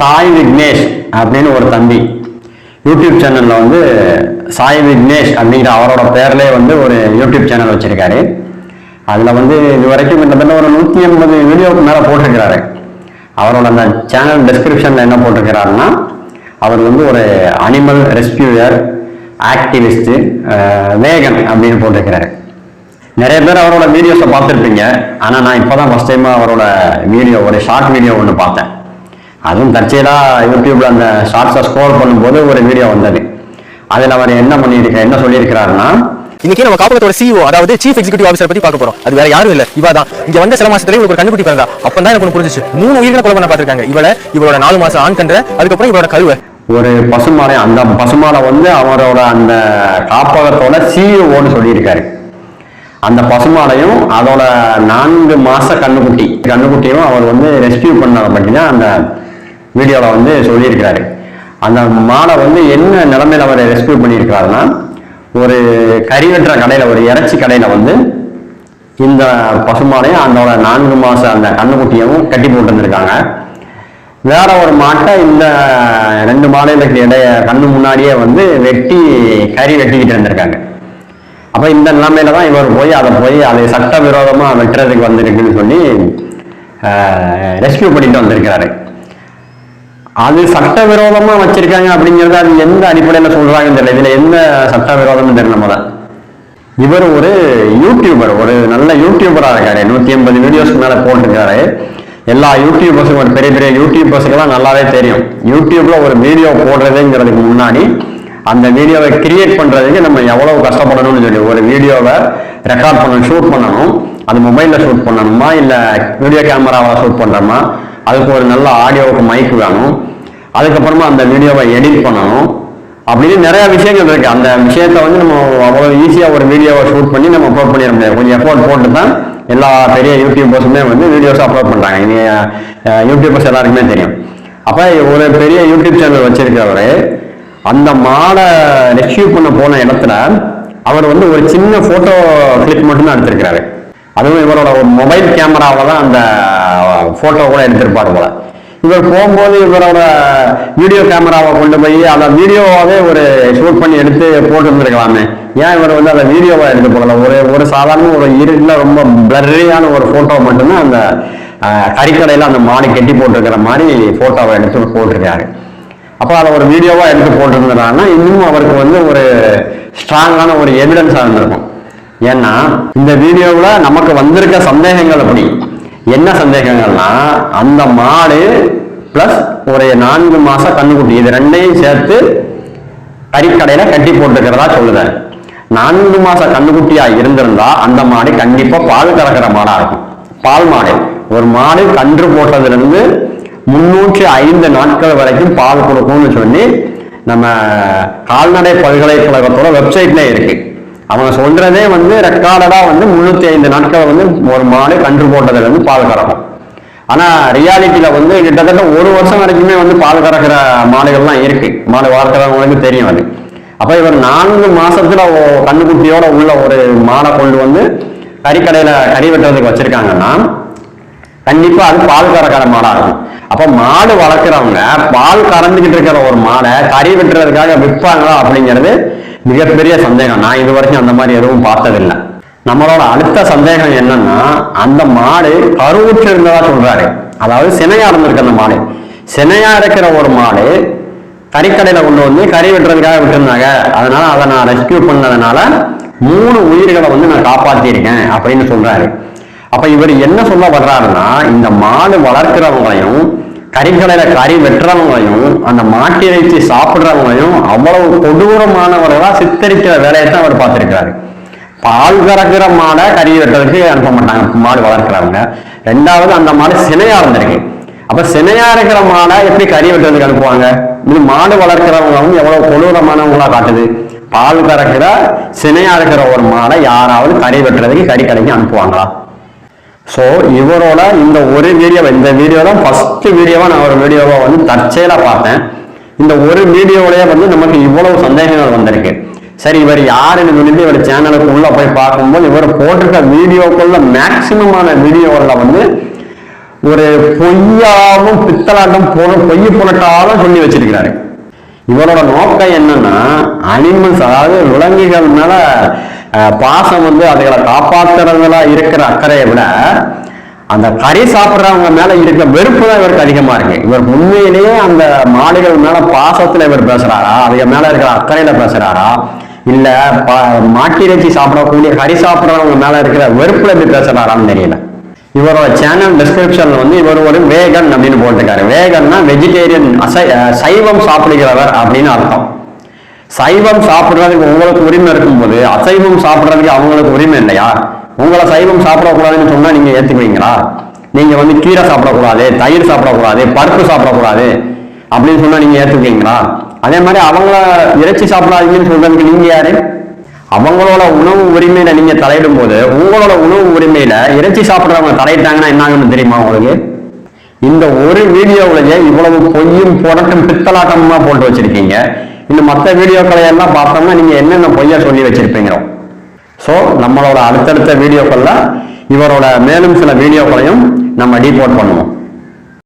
சாய் விக்னேஷ் அப்படின்னு ஒரு தம்பி. யூடியூப் சேனலில் வந்து சாய் விக்னேஷ் அப்படிங்கிற அவரோட பேர்லேயே வந்து ஒரு யூடியூப் சேனல் வச்சுருக்காரு. அதில் வந்து இது வரைக்கும் கிட்டத்தட்ட ஒரு நூற்றி எண்பது வீடியோக்கு மேலே போட்டிருக்கிறாரு. அவரோட அந்த சேனல் டிஸ்கிரிப்ஷனில் என்ன போட்டிருக்கிறாருன்னா அவர் வந்து ஒரு அனிமல் ரெஸ்கியூயர் ஆக்டிவிஸ்ட்டு வேகன் அப்படின்னு போட்டிருக்கிறாரு. நிறைய பேர் அவரோட வீடியோஸை பார்த்துருப்பீங்க. ஆனால் நான் இப்போ தான் ஃபஸ்ட் டைம் அவரோட வீடியோ ஒரு ஷார்ட் வீடியோ ஒன்று பார்த்தேன். அதுவும் தற்செயலாக யூடியூப்ல அந்த ஷார்ட்ஸை ஸ்க்ரோல் பண்ணும்போது ஒரு வீடியோ வந்தது. அதில் அவர் என்ன பண்ணியிருக்க என்ன சொல்லியிருக்கிறாருன்னா இன்னைக்கு நம்ம காப்பகத்தோட சிஓ அதாவது சீஃப் எக்ஸிகூட்டிவ் ஆஃபீஸர் பத்தி பார்க்க போறோம். அது வேற யாரும் இல்ல. இவ தான். இங்க வந்த சில மாசத்துல இவளுக்கு ஒரு கண்டுபிடி பிறந்தா அப்பதான் எனக்கு புரிஞ்சுச்சு. மூணு உயிர்களை கொலை பண்ண பாத்திருக்காங்க இவள இவளோட நாலு மாசம் ஆண் கன்ற அதுக்கப்புறம் இவளோட கருவை. ஒரு பசுமாடை அந்த பசுமாடை வந்து அவரோட அந்த காப்பகத்தோட சிஇஓன்னு சொல்லியிருக்காரு. அந்த பசுமாடையும் அதோட நான்கு மாச கண்ணுக்குட்டி கண்ணுக்குட்டியும் அவர் வந்து ரெஸ்கியூ பண்ணதை பற்றி தான் அந்த வீடியோவில் வந்து சொல்லியிருக்கிறாரு. அந்த மாடை வந்து என்ன நிலைமையில் அவர் ரெஸ்கியூ பண்ணியிருக்கிறாருன்னா ஒரு கறி வெட்டுற கடையில் ஒரு இறைச்சி கடையில் வந்து இந்த பசுமாடையும் அதோட நான்கு மாதம் அந்த கண்ணுக்குட்டியும் கட்டி போட்டுருந்துருக்காங்க வேற ஒரு மாட்டை இந்த ரெண்டு மாடைகளுக்கு இடைய கண்ணு முன்னாடியே வந்து வெட்டி கறி வெட்டிக்கிட்டு இருந்திருக்காங்க. அப்போ இந்த நிலைமையில தான் இவர் போய் அதை போய் அதை சட்டவிரோதமாக வெட்டுறதுக்கு வந்திருக்குன்னு சொல்லி ரெஸ்கியூ பண்ணிட்டு வந்திருக்கிறாரு. அது சட்டவிரோதமா வச்சிருக்காங்க அப்படிங்கிறது அது எந்த அடிப்படையில சொல்றாங்கன்னு தெரியல. இதுல எந்த சட்டவிரோதம்னு தெரியல முதல்ல. இவர் ஒரு யூடியூபர் ஒரு நல்ல யூடியூபரா இருக்காரு. நூத்தி எண்பது வீடியோஸ்க்கு மேல போட்டிருக்காரு. எல்லா யூடியூபர்ஸுக்கும் ஒரு பெரிய பெரிய யூடியூபர்ஸுக்கெல்லாம் நல்லாவே தெரியும். யூடியூப்ல ஒரு வீடியோ போடுறதுங்கிறதுக்கு முன்னாடி அந்த வீடியோவை கிரியேட் பண்றதுக்கு நம்ம எவ்வளவு கஷ்டப்படணும்னு சொல்லி ஒரு வீடியோவை ரெக்கார்ட் பண்ணணும் ஷூட் பண்ணணும். அது மொபைல்ல ஷூட் பண்ணணுமா இல்ல வீடியோ கேமராவை ஷூட் பண்றோமா? அதுக்கு ஒரு நல்ல ஆடியோவுக்கு மைக் வேணும். அதுக்கப்புறமா அந்த வீடியோவை எடிட் பண்ணணும். அப்படின்னு நிறைய விஷயங்கள் இருக்கு. அந்த விஷயத்த வந்து நம்ம அவ்வளவு ஈஸியா ஒரு வீடியோவை ஷூட் பண்ணி நம்ம அப்லோட் பண்ணிட முடியாது. கொஞ்சம் எஃபோர்ட் போட்டு தான் எல்லா பெரிய யூடியூபர்ஸுமே வந்து வீடியோஸ் அப்லோட் பண்றாங்க. இனி யூடியூபர்ஸ் எல்லாருக்குமே தெரியும். அப்ப ஒரு பெரிய யூடியூப் சேனல் வச்சிருக்கிறவரு அந்த மாடை ரெஸ்கியூ பண்ண போன இடத்துல அவர் வந்து ஒரு சின்ன போட்டோ கிளிக் மட்டும்தான் எடுத்திருக்கிறாரு. அதுவும் இவரோட மொபைல் கேமராவில் தான் அந்த ஃபோட்டோ கூட எடுத்திருப்பார் போல. இவர் போகும்போது இவரோட வீடியோ கேமராவை கொண்டு போய் அதை வீடியோவாகவே ஒரு ஷூட் பண்ணி எடுத்து போட்டுருந்துருக்கலாமே. ஏன் இவர் வந்து அதை வீடியோவாக எடுத்து போடல? ஒரு ஒரு சாதாரண ஒரு இருட்டில் ரொம்ப பிளரியான ஒரு ஃபோட்டோவை மட்டும்தான் அந்த கறிக்கடையில் அந்த மாடு கெட்டி போட்டிருக்கிற மாதிரி ஃபோட்டோவை எடுத்து போட்டிருக்காரு. அப்போ அதை ஒரு வீடியோவாக எடுத்து போட்டிருந்ததுனால இன்னும் அவருக்கு வந்து ஒரு ஸ்ட்ராங்கான ஒரு எவிடன்ஸாக இருந்திருக்கும். ஏன்னா இந்த வீடியோவில் நமக்கு வந்திருக்க சந்தேகங்கள் அப்படி. என்ன சந்தேகங்கள்னா அந்த மாடு ப்ளஸ் ஒரு நான்கு மாதம் கண்ணுக்குட்டி இது ரெண்டையும் சேர்த்து கறிக்கடையில் கட்டி போட்டுக்கிறதா சொல்லுதேன். நான்கு மாத கண்ணுக்குட்டியாக இருந்திருந்தா அந்த மாடு கண்டிப்பாக பால் கறக்கிற மாடாக இருக்கும். பால் மாடு. ஒரு மாடு கன்று போட்டதுலேருந்து முன்னூற்றி ஐந்து நாட்கள் வரைக்கும் பால் கொடுக்கும்னு சொல்லி நம்ம கால்நடை பல்கலைக்கழகத்தோட வெப்சைட்லேயே இருக்குது அவங்க சொல்றதே வந்து ரெக்கார்டடா வந்து முன்னூத்தி ஐந்து நாட்கள் வந்து ஒரு மாடு கன்று போட்டதுல இருந்து பால் கறக்கும். ஆனா ரியாலிட்டியில வந்து கிட்டத்தட்ட ஒரு வருஷம் வரைக்குமே வந்து பால் கறக்கிற மாடுகள்லாம் இருக்கு. மாடு வளர்க்குறவங்களுக்கு தெரியும் அது. அப்ப இவர் நான்கு மாசத்துல கண்ணுக்குட்டியோட உள்ள ஒரு மாடை கொண்டு வந்து கறிக்கடையில கறி வெட்டுறதுக்கு வச்சிருக்காங்கன்னா கண்டிப்பா அது பால் கறக்கிற மாடா இருக்கும். அப்ப மாடு வளர்க்குறவங்க பால் கறந்துகிட்டு இருக்கிற ஒரு மாடை கறி வெட்டுறதுக்காக விற்பாங்களா அப்படிங்கிறது மிகப்பெரிய சந்தேகம். நான் இது வரைக்கும் அந்த மாதிரி எதுவும் பார்த்ததில்லை. நம்மளோட அடுத்த சந்தேகம் என்னன்னா அந்த மாடு கருவுற்று இருந்ததா சொல்றாரு. அதாவது சினையா இருந்திருக்கு அந்த மாடு. சினையா இருக்கிற ஒரு மாடு கறிக்கடையில கொண்டு வந்து கறி வெட்டுறதுக்காக விட்டுருந்தாங்க. அதனால அதை நான் ரெஸ்கியூ பண்ணதுனால மூணு உயிர்களை வந்து நான் காப்பாத்திருக்கேன் அப்படின்னு சொல்றாரு. அப்ப இவர் என்ன சொல்ல வர்றாருன்னா இந்த மாடு வளர்க்கிறவங்களையும் கறிக்கடையில கறி வெட்டுறவங்களையும் அந்த மாட்டு இறைச்சி சாப்பிடுறவங்களையும் அவ்வளவு கொடூரமானவர்களா சித்தரிக்கிற வேலையை தான் அவர் பார்த்திருக்கிறாரு. பால் கறக்கிற மாடை கறி வெட்டுறதுக்கு அனுப்ப மாட்டாங்க மாடு வளர்க்குறவங்க. ரெண்டாவது அந்த மாடு சினையா இருந்திருக்கு. அப்ப சினையா இருக்கிற மாடை எப்படி கறி வெட்டுறதுக்கு அனுப்புவாங்க? இது மாடு வளர்க்குறவங்களும் எவ்வளோ எவ்வளவு கொடூரமானவங்களா காட்டுது. பால் கறக்கிற சினையா இருக்கிற ஒரு மாடை யாராவது கறி வெட்டுறதுக்கு கறி கடைக்கு அனுப்புவாங்களா? ஸோ இவரோட இந்த ஒரு வீடியோ இந்த வீடியோ தான் ஃபஸ்ட்டு வீடியோவாக நான் ஒரு வீடியோவை வந்து தற்செயலாக பார்த்தேன். இந்த ஒரு வீடியோவிலேயே வந்து நமக்கு இவ்வளவு சந்தேகங்கள் வந்திருக்கு. சரி இவர் யாருன்னு சொல்லிட்டு இவர் சேனலுக்கு உள்ளே போய் பார்க்கும்போது இவர் போட்டிருக்க வீடியோக்குள்ள மேக்சிமமான வீடியோவில் வந்து ஒரு பொய்யாவும் பித்தலாட்டம் போல பொய் புரட்டாலும் சொல்லி வச்சிருக்கிறாரு. இவரோட நோக்கம் என்னன்னா அனிமல்ஸ் அதாவது விலங்குகள் மேல பாசம் வந்து அதுகளை காப்பாத்துறதுல இருக்கிற அக்கறையை விட அந்த கறி சாப்பிட்றவங்க மேல இருக்கிற வெறுப்பு தான் இவருக்கு அதிகமா இருக்கு. இவர் உண்மையிலேயே அந்த மாடுகள் மேல பாசத்துல இவர் பேசுறாரா? அதுக மேல இருக்கிற அக்கறையில பேசுறாரா? இல்ல மாட்டிறைச்சி சாப்பிடக்கூடிய கறி சாப்பிட்றவங்க மேல இருக்கிற வெறுப்புல எப்படி பேசுறாரான்னு தெரியல. இவரோட சேனல் டிஸ்கிரிப்ஷன்ல வந்து இவர் ஒரு வேகன் அப்படின்னு போட்டிருக்காரு. வேகன்னா வெஜிடேரியன் அசை சைவம் சாப்பிடுகிறவர் அப்படின்னு அர்த்தம். சைவம் சாப்பிடுறதுக்கு உங்களுக்கு உரிமை இருக்கும்போது அசைவம் சாப்பிடுறதுக்கு அவங்களுக்கு உரிமை இல்லையா? உங்களை சைவம் சாப்பிடக்கூடாதுன்னு சொன்னா நீங்க ஏத்துக்குவீங்களா? நீங்க வந்து கீரை சாப்பிடக்கூடாது தயிர் சாப்பிடக்கூடாது பருப்பு சாப்பிடக்கூடாது அப்படின்னு சொன்னா நீங்க ஏத்துக்குவீங்களா? அதே மாதிரி அவங்கள இறைச்சி சாப்பிடாதீங்கன்னு சொல்றதுக்கு நீங்க யாரு? அவங்களோட உணவு உரிமையில நீங்க தலையிடும் போது உங்களோட உணவு உரிமையில இறைச்சி சாப்பிடுறவங்க தலையிட்டாங்கன்னா என்னாங்கன்னு தெரியுமா உங்களுக்கு? இந்த ஒரு வீடியோவிலேயே இவ்வளவு பொய்யும் புரட்டும் பித்தலாட்டமா போட்டு வச்சிருக்கீங்க. இந்த மற்ற வீடியோக்களை எல்லாம் பார்த்தோம்னா நீங்க என்னென்ன பொய்யா சொல்லி வச்சிருப்பீங்க ஸோ நம்மளோட அடுத்தடுத்த வீடியோக்கள்ல இவரோட மேலும் சில வீடியோக்களையும் நம்ம டீபோர்ட் பண்ணுவோம்.